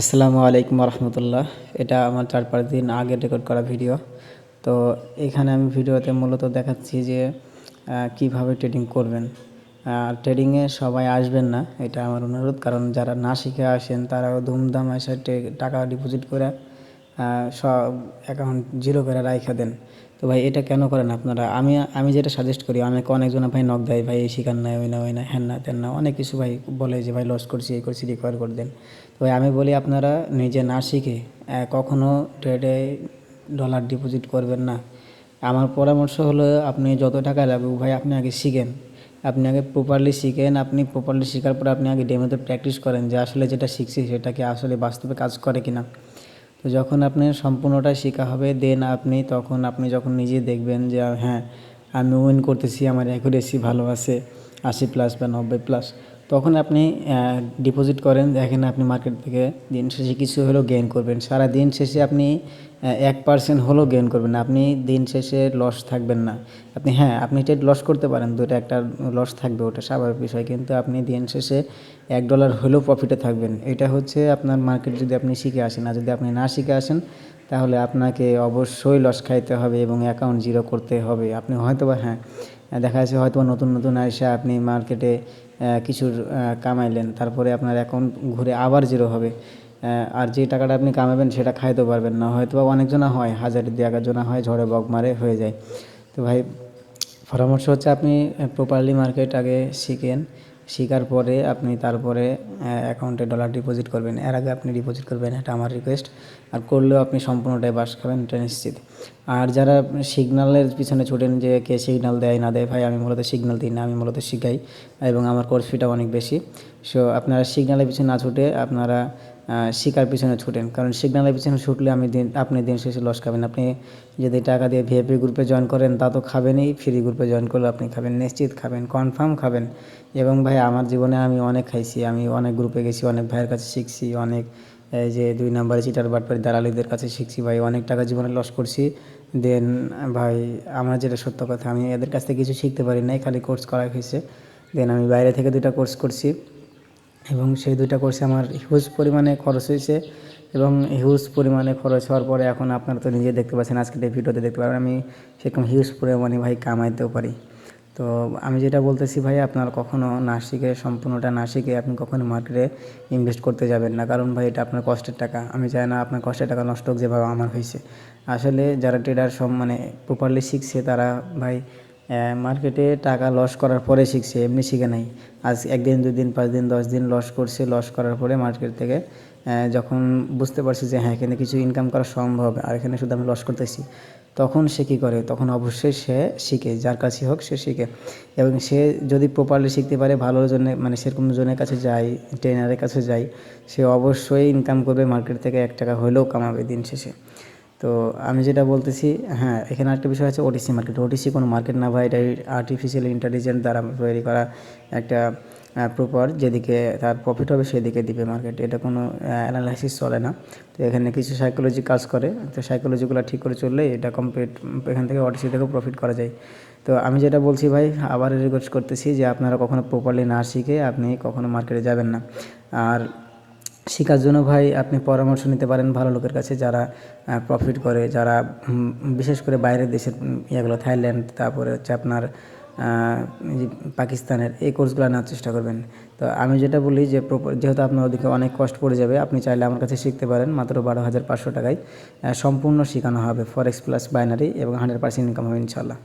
আসসালামু আলাইকুম রহমতুল্লাহ। এটা আমার চার পাঁচ দিন আগে রেকর্ড করা ভিডিও তো এখানে আমি ভিডিওতে মূলত দেখাচ্ছি যে কীভাবে ট্রেডিং করবেন। আর ট্রেডিংয়ে সবাই আসবেন না, এটা আমার অনুরোধ। কারণ যারা না শিখে আসেন, তারাও ধুমধাম এসে টাকা ডিপোজিট করে সব অ্যাকাউন্ট জিরো করে রাইখা দেন। তো ভাই এটা কেন করেন আপনারা? আমি আমি যেটা সাজেস্ট করি আমাকে অনেকজন ভাই নক দেয় ভাই এই শিকার নাই ওই না ওই না হ্যান না তেন না। অনেক কিছু ভাই বলে যে ভাই লস করছি এই করছি রিকভার করে দেন। তো ভাই আমি বলি আপনারা নিজে না শিখে আহ, কখনো ট্রেডে ডলার ডিপোজিট করবেন না। আমার পরামর্শ হলো আপনি যত টাকা লাগুক ভাই আপনি আগে শিখেন। আপনি আগে প্রপারলি শিখেন আপনি প্রপারলি শেখার পর আপনি আগে ডেমোতে প্র্যাকটিস করেন যে আসলে যেটা শিখছি সেটা কি আসলে বাস্তবে কাজ করে কিনা। তো যখন আপনি সম্পূর্ণটা শেখা হবে দেন আপনি তখন আপনি যখন নিজে দেখবেন যে হ্যাঁ আমি উইন করতেছি, আমার অ্যাকুরেসি ভালো আছে, আশি প্লাস বা নব্বই প্লাস তখন আপনি ডিপোজিট করেন। দেখেন আপনি মার্কেট থেকে দিন শেষে কিছু হলেও গেইন করবেন। সারা দিন শেষে আপনি এক পার্সেন্ট হলেও গেইন করবেন। আপনি দিন শেষে লস থাকবেন না। আপনি হ্যাঁ আপনি ট্রেড লস করতে পারেন। দুটো একটা লস থাকবে, ওটা স্বাভাবিক বিষয়। কিন্তু আপনি দিন শেষে এক ডলার হলেও প্রফিটে থাকবেন। এটা হচ্ছে আপনার মার্কেট যদি আপনি শিখে আসেন। আর যদি আপনি না শিখে আসেন, তাহলে আপনাকে অবশ্যই লস খাইতে হবে এবং অ্যাকাউন্ট জিরো করতে হবে। আপনি হয়তো বা হ্যাঁ দেখা যাচ্ছে হয়তো নতুন নতুন আয়সা আপনি মার্কেটে কিছুর কামাইলেন। তারপরে আপনার অ্যাকাউন্ট ঘুরে আবার জিরো হবে। আর যে টাকাটা আপনি কামাবেন সেটা খাইতে পারবেন না। হয়তো বা অনেকজনা হয়, হাজার দিয়ে জনা হয়, ঝড়ে বক মারে হয়ে যায়। তো ভাই, পরামর্শ হচ্ছে আপনি প্রপারলি মার্কেট আগে শিখেন। শেখার পরে আপনি তারপরে অ্যাকাউন্টে ডলার ডিপোজিট করবেন। এর আগে আপনি ডিপোজিট করবেন, এটা আমার রিকোয়েস্ট আর করলেও আপনি সম্পূর্ণটাই বাস খাবেন এটা নিশ্চিত। আর যারা সিগনালের পিছনে ছুটেন যে কে সিগনাল দেয়, না দেয়, ভাই, আমি মূলত সিগনাল দিই না, আমি মূলত শিখাই। এবং আমার কোর্স ফিটা অনেক বেশি। সো আপনারা সিগনালের পিছনে না ছুটে আপনারা শিকার পিছনে ছুটেন। কারণ সিগন্যালের পিছনে ছুটলে আমি দিন, আপনি দিন শেষে লস খাবেন। আপনি যদি টাকা দিয়ে ভিআইপি গ্রুপে জয়েন করেন, তা তো খাবেনই। ফ্রি গ্রুপে জয়েন করলে আপনি খাবেন, নিশ্চিত খাবেন কনফার্ম খাবেন। এবং ভাই, আমার জীবনে আমি অনেক খাইছি। আমি অনেক গ্রুপে গেছি, অনেক ভাইয়ের কাছে শিখছি, অনেক যে দুই নাম্বারে চিটার বাটপারি দালালিদের কাছে শিখছি ভাই। অনেক টাকা জীবনে লস করছি। দেন ভাই, আমার যেটা সত্য কথা, আমি এদের কাছ থেকে কিছু শিখতে পারি নাই, খালি কোর্স করা হয়েছে। দেন আমি বাইরে থেকে দুইটা কোর্স করছি। এবং সেই দুইটা কোর্সে আমার হিউজ পরিমাণে খরচ হয়েছে এবং হিউজ পরিমাণে খরচ হওয়ার পরে এখন আপনারা তো নিজে দেখতে পাচ্ছেন, আজকের এই ভিডিওতে দেখতে পারেন আমি সেরকম হিউজ পরিমাণে ভাই কামাইতেও পারি। তো আমি যেটা বলতেছি ভাই, আপনার কখনো না শিখে, সম্পূর্ণটা না শিখে আপনি কখনো মার্কেটে ইনভেস্ট করতে যাবেন না। কারণ ভাই, এটা আপনার কষ্টের টাকা। আমি চাই না আপনার কষ্টের টাকা নষ্ট হোক যেভাবে আমার হয়েছে। আসলে যারা ট্রেডার সব মানে প্রপারলি শিখছে তারা ভাই মার্কেটে টাকা লস করার পরে শিখছে, এমনি শিখে নাই। আজ একদিন দিন পাঁচ দিন দশ দিন লস করছে লস করার পরে মার্কেট থেকে যখন বুঝতে পারছি যে হ্যাঁ এখানে কিছু ইনকাম করা সম্ভব, আর এখানে শুধু আমি লস করতেছি, তখন সে কী করে? তখন অবশ্যই সে শিখে, যার কাছে হোক সে শিখে। এবং সে যদি প্রপারলি শিখতে পারে, ভালো জন্য মানে সেরকম জনের কাছে যায় ট্রেনারের কাছে যায়, সে অবশ্যই ইনকাম করবে মার্কেট থেকে এক টাকা হলেও কামাবে দিন শেষে। তো আমি যেটা বলতেছি হ্যাঁ এখানে একটা বিষয় আছে ওটিসি মার্কেট ওটিসি কোনো মার্কেট না ভাই এটা আর্টিফিশিয়াল ইন্টেলিজেন্স দ্বারা তৈরি করা একটা প্রপার যেদিকে তার প্রফিট হবে সেদিকে দিবে মার্কেট এটা কোনো অ্যানালাইসিস চলে না। তো এখানে কিছু সাইকোলজি কাজ করে। তো সাইকোলজিগুলো ঠিক করে চললে এটা কমপ্লিট এখান থেকে ওটিসি থেকেও প্রফিট করা যায়। তো আমি যেটা বলছি ভাই, আবার রিকোয়েস্ট করতেছি যে আপনারা কখনো প্রপারলি না শিখে আপনি কখনো মার্কেটে যাবেন না। আর শেখার জন্য ভাই আপনি পরামর্শ নিতে পারেন ভালো লোকের কাছে যারা প্রফিট করে, যারা বিশেষ করে বাইরের দেশের ইয়েগুলো, থাইল্যান্ড, তারপরে হচ্ছে আপনার পাকিস্তানের, এই কোর্সগুলো নেওয়ার চেষ্টা করবেন। তো আমি যেটা বলি যে যেহেতু আপনার ওদিকে অনেক কষ্ট পড়ে যাবে, আপনি চাইলে আমার কাছে শিখতে পারেন, মাত্র বারো হাজার পাঁচশো টাকায় সম্পূর্ণ শেখানো হবে ফরেক্স প্লাস বাইনারি এবং হান্ড্রেড পার্সেন্ট ইনকাম হবে ইনশাল্লাহ